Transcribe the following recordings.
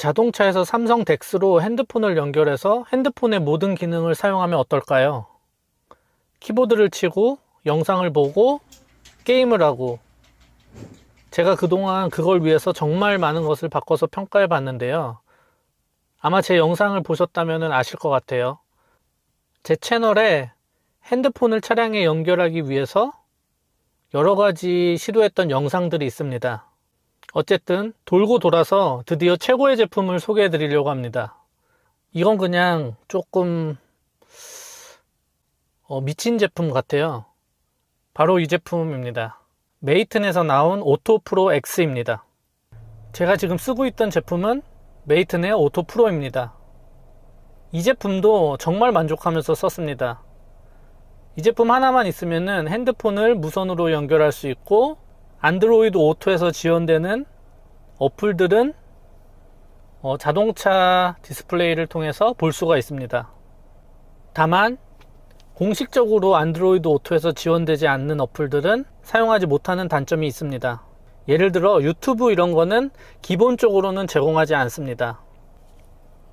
자동차에서 삼성 덱스로 핸드폰을 연결해서 핸드폰의 모든 기능을 사용하면 어떨까요? 키보드를 치고 영상을 보고 게임을 하고 제가 그동안 그걸 위해서 정말 많은 것을 바꿔서 평가해 봤는데요. 아마 제 영상을 보셨다면 아실 것 같아요. 제 채널에 핸드폰을 차량에 연결하기 위해서 여러 가지 시도했던 영상들이 있습니다. 어쨌든 돌고 돌아서 드디어 최고의 제품을 소개해 드리려고 합니다. 이건 그냥 조금 어, 미친 제품 같아요. 바로 이 제품입니다. 메이튼에서 나온 오토 프로 X입니다. 제가 지금 쓰고 있던 제품은 메이튼의 오토 프로입니다. 이 제품도 정말 만족하면서 썼습니다. 이 제품 하나만 있으면은 핸드폰을 무선으로 연결할 수 있고 안드로이드 오토에서 지원되는 어플들은 어, 자동차 디스플레이를 통해서 볼 수가 있습니다. 다만 공식적으로 안드로이드 오토에서 지원되지 않는 어플들은 사용하지 못하는 단점이 있습니다. 예를 들어 유튜브 이런 거는 기본적으로는 제공하지 않습니다.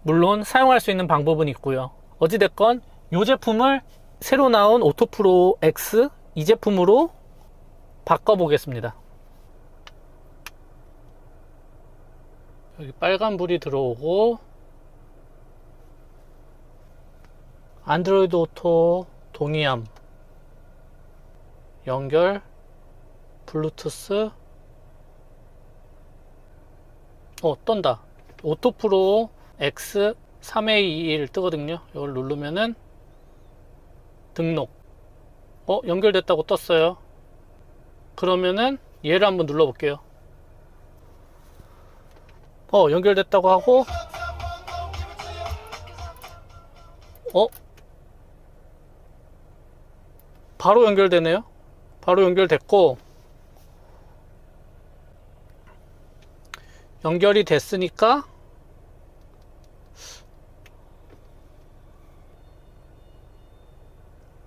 물론 사용할 수 있는 방법은 있고요. 어찌됐건 이 제품을 새로 나온 오토프로 X 이 제품으로 바꿔보겠습니다. 여기 빨간불이 들어오고 안드로이드 오토 동의함 연결 블루투스. 어 떤다. 오토프로 X 3221 뜨거든요. 이걸 누르면은 등록. 어 연결됐다고 떴어요 그러면은 얘를 한번 눌러 볼게요. 어 연결됐다고 하고. 어? 바로 연결되네요? 바로 연결됐고. 연결이 됐으니까.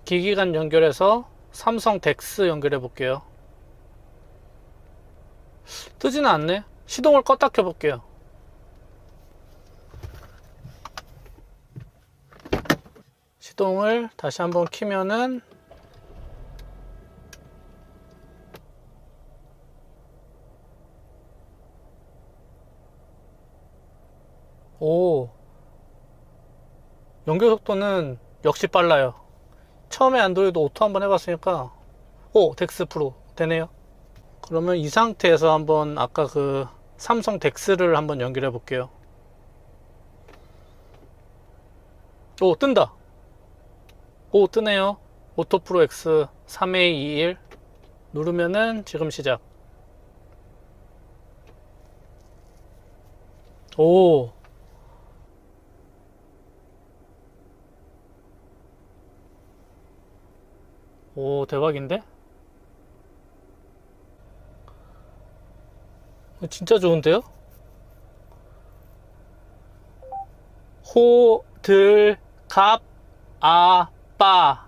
기기간 연결해서 삼성 덱스 연결해 볼게요 뜨지는 않네. 시동을 껐다 켜 볼게요. 시동을 다시 한번 키면은 오 연결 속도는 역시 빨라요. 처음에 안드로이드 오토 한번 해봤으니까. 오 덱스 프로 되네요 그러면 이 상태에서 한번 아까 그 삼성 덱스를 한번 연결해 볼게요. 오 뜬다. 오 뜨네요. 오토 프로 X 3221 누르면은 지금 시작. 오. 오 대박인데? 진짜 좋은데요? 호 들 갑 아 빠.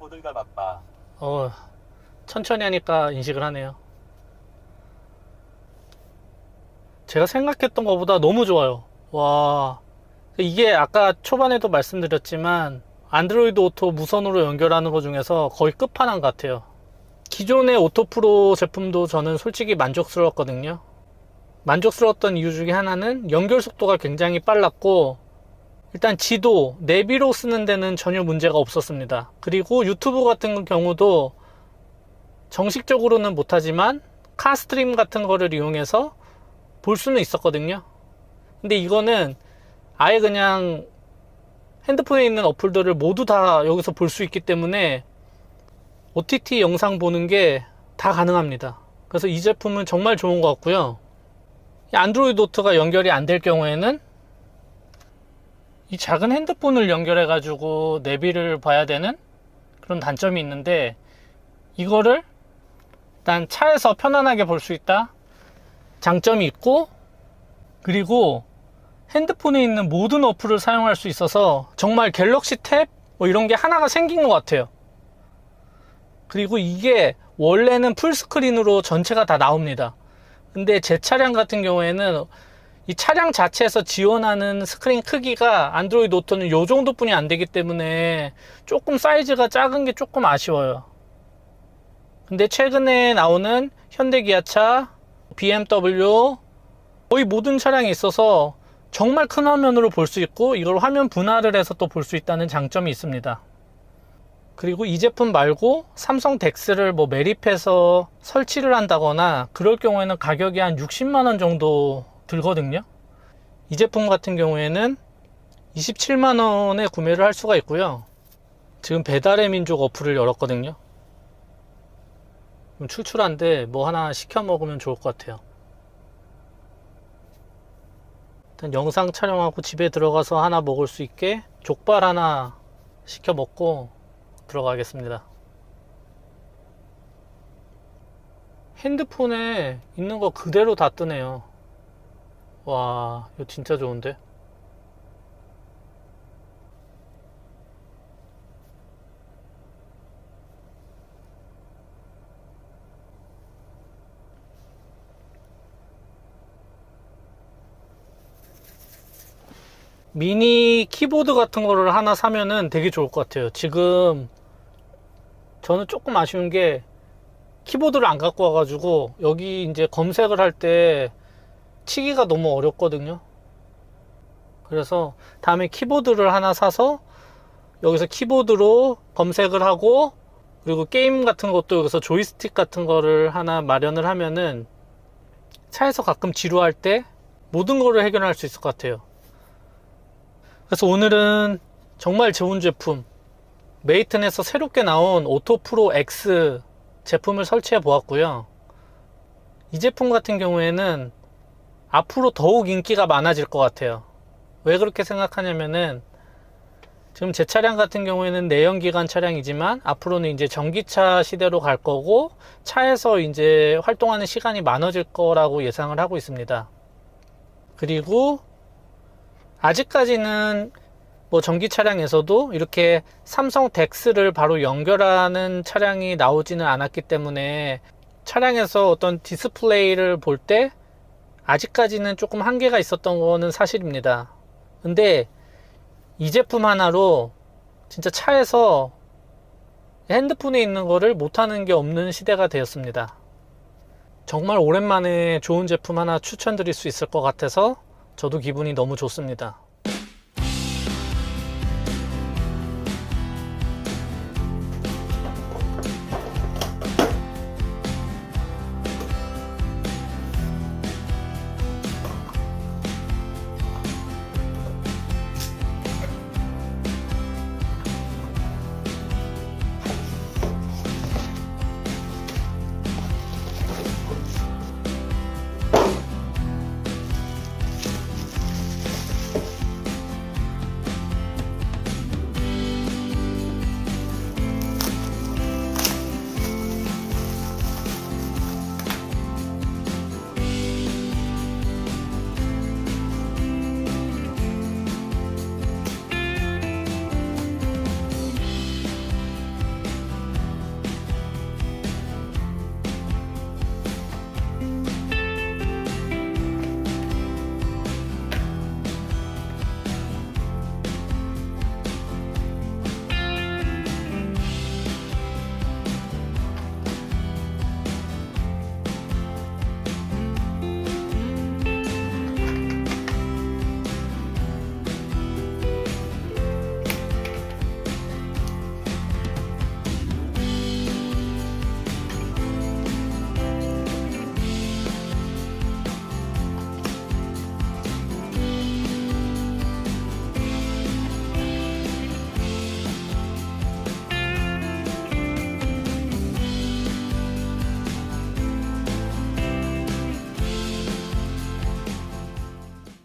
호들갑 아빠. 어 천천히 하니까 인식을 하네요. 제가 생각했던 것보다 너무 좋아요. 와. 이게 아까 초반에도 말씀드렸지만 안드로이드 오토 무선으로 연결하는 것 중에서 거의 끝판왕 같아요 기존의 오토 프로 제품도 저는 솔직히 만족스러웠거든요. 만족스러웠던 이유 중에 하나는 연결 속도가 굉장히 빨랐고 일단 지도, 내비로 쓰는 데는 전혀 문제가 없었습니다. 그리고 유튜브 같은 경우도 정식적으로는 못하지만 카스트림 같은 거를 이용해서 볼 수는 있었거든요. 근데 이거는 아예 그냥 핸드폰에 있는 어플들을 모두 다 여기서 볼 수 있기 때문에 OTT 영상 보는 게 다 가능합니다. 그래서 이 제품은 정말 좋은 것 같고요. 안드로이드 오토가 연결이 안 될 경우에는 이 작은 핸드폰을 연결해 가지고 내비를 봐야 되는 그런 단점이 있는데 이거를 일단 차에서 편안하게 볼 수 있다 장점이 있고 그리고 핸드폰에 있는 모든 어플을 사용할 수 있어서 정말 갤럭시 탭 뭐 이런 게 하나가 생긴 것 같아요. 그리고 이게 원래는 풀스크린으로 전체가 다 나옵니다. 근데 제 차량 같은 경우에는 이 차량 자체에서 지원하는 스크린 크기가 안드로이드 오토는 요 정도 뿐이 안 되기 때문에 조금 사이즈가 작은 게 조금 아쉬워요. 근데 최근에 나오는 현대 기아차, BMW 거의 모든 차량이 있어서 정말 큰 화면으로 볼 수 있고 이걸 화면 분할을 해서 또 볼 수 있다는 장점이 있습니다. 그리고 이 제품 말고 삼성 덱스를 뭐 매립해서 설치를 한다거나 그럴 경우에는 가격이 한 60만원 정도 들거든요. 이 제품 같은 경우에는 27만원에 구매를 할 수가 있고요. 지금 배달의 민족 어플을 열었거든요. 좀 출출한데 뭐 하나 시켜 먹으면 좋을 것 같아요. 일단 영상 촬영하고 집에 들어가서 하나 먹을 수 있게 족발 하나 시켜 먹고 들어가겠습니다. 핸드폰에 있는 거 그대로 다 뜨네요. 와, 이거 진짜 좋은데? 미니 키보드 같은 거를 하나 사면은 되게 좋을 것 같아요. 지금 저는 조금 아쉬운 게 키보드를 안 갖고 와가지고 여기 이제 검색을 할 때 치기가 너무 어렵거든요. 그래서 다음에 키보드를 하나 사서 여기서 키보드로 검색을 하고 그리고 게임 같은 것도 여기서 조이스틱 같은 거를 하나 마련을 하면은 차에서 가끔 지루할 때 모든 거를 해결할 수 있을 것 같아요. 그래서 오늘은 정말 좋은 제품 메이튼에서 새롭게 나온 오토 프로 X 제품을 설치해 보았고요. 이 제품 같은 경우에는 앞으로 더욱 인기가 많아질 것 같아요. 왜 그렇게 생각하냐면은 지금 제 차량 같은 경우에는 내연기관 차량이지만 앞으로는 이제 전기차 시대로 갈 거고 차에서 이제 활동하는 시간이 많아질 거라고 예상을 하고 있습니다. 그리고 아직까지는 뭐 전기 차량에서도 이렇게 삼성 덱스를 바로 연결하는 차량이 나오지는 않았기 때문에 차량에서 어떤 디스플레이를 볼 때 아직까지는 조금 한계가 있었던 거는 사실입니다. 근데 이 제품 하나로 진짜 차에서 핸드폰에 있는 거를 못하는 게 없는 시대가 되었습니다. 정말 오랜만에 좋은 제품 하나 추천드릴 수 있을 것 같아서 저도 기분이 너무 좋습니다.